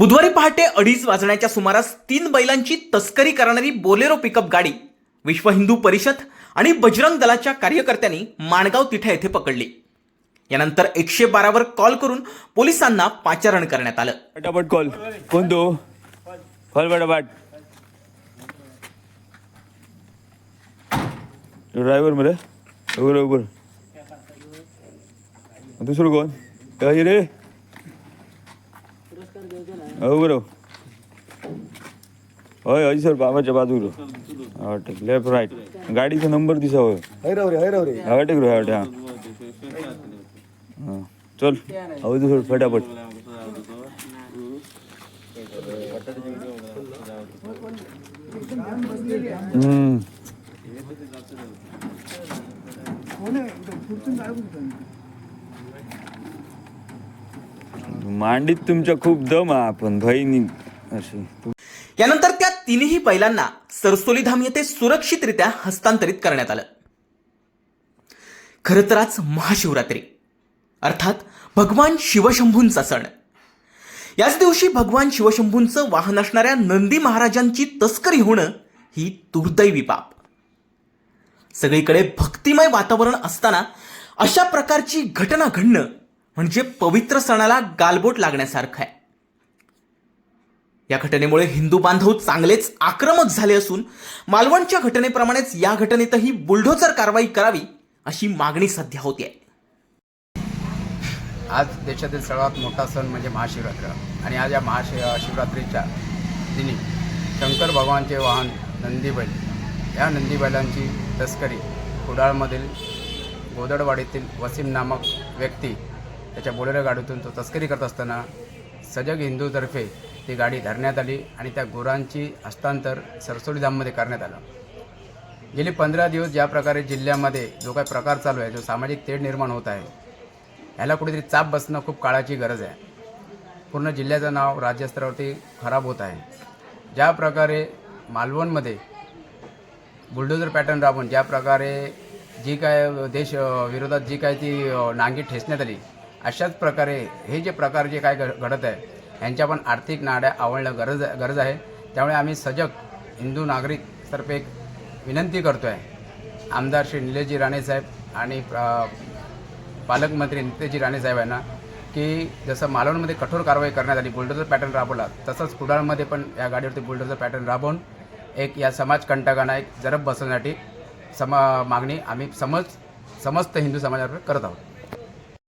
बुधवारी पहाटे अडीच वाजण्याच्या सुमारास तीन बैलांची तस्करी करणारी बोलेरो पिकअप गाडी विश्व हिंदू परिषद आणि बजरंग दलाच्या कार्यकर्त्यांनी माणगाव तिठा येथे पकडली. यानंतर एकशे बारावर कॉल करून पोलिसांना पाचारण करण्यात आलं. फटाफट कॉल. कोण तो? कॉल फटाफट. ड्रायव्हर मरे उबर उबर दुसरं कोण? रे? उबर हय हय सर बाबाच्या बाजूला हा ठीक लेफ्ट राईट गाडीचा नंबर दिसा होय हैराव रे हैराव रे हा रे हा हा हा. चल हवं दुसरं फटाफट हम्म मांडीत तुमच्या खूप दम आपण बहिणी अशी. यानंतर त्या तिन्ही बैलांना सरसोलीधाम येथे सुरक्षितरित्या हस्तांतरित करण्यात आलं. खरं तर आज महाशिवरात्री अर्थात भगवान शिवशंभूंचा सण. याच दिवशी भगवान शिवशंभूंचं वाहन असणाऱ्या नंदी महाराजांची तस्करी होणं ही दुर्दैवी बाब. सगळीकडे भक्तिमय वातावरण असताना अशा प्रकारची घटना घडणं म्हणजे पवित्र सणाला गालबोट लागण्यासारखं आहे. या घटनेमुळे हिंदू बांधव चांगलेच आक्रमक झाले असून मालवणच्या घटनेप्रमाणेच या घटनेतही बुलडोझर कारवाई करावी अशी मागणी सध्या होती आहे आज देशातील सर्वात मोठा सण म्हणजे महाशिवरात्र. आणि आज या महाशि शिवरात्रीच्या दिनी शंकर भगवानचे वाहन नंदीबैल या नंदीबैलांची तस्करी कुडाळमधील गोदडवाडीतील वसीम नामक व्यक्ती त्याच्या बोलेरो गाडीतून तो तस्करी करत असताना सजग हिंदूतर्फे ती गाडी धरण्यात आली आणि त्या गुरांची हस्तांतर सरसोडी धाममध्ये करण्यात आलं. गेली पंधरा दिवस ज्या प्रकारे जिल्ह्यामध्ये जो काही प्रकार चालू आहे जो सामाजिक तेढ निर्माण होत आहे ह्याला कुठेतरी चाप बसणं खूप काळाची गरज आहे. पूर्ण जिल्ह्याचं नाव राज्यस्तरावरती खराब होत आहे. ज्या प्रकारे मालवणमध्ये बुलडोजर पॅटर्न राबवून ज्या प्रकारे जी काय देश विरोधात जी काय ती नांगी ठेचण्यात आली अशाच प्रकारे हे जे प्रकार जे काय घडत आहे ह्यांच्या पण आर्थिक नाड्या आवळणं गरज गरज आहे. त्यामुळे आम्ही सजग हिंदू नागरिक तर्फे एक विनंती करतो आहे आमदार श्री निलेशजी राणेसाहेब आणि पालकमंत्री नितेशजी राणे साहेब यांना की जसं मालवणमध्ये कठोर कारवाई करण्यात आली बुलडोजर पॅटर्न राबवला तसंच कुडाळमध्ये पण या गाडीवरती बुलडोजर पॅटर्न राबवून एक या समाजकंटकांना एक जरब बसवण्यासाठी समा मागणी आम्ही समज समस्त हिंदू समाजावर करत आहोत.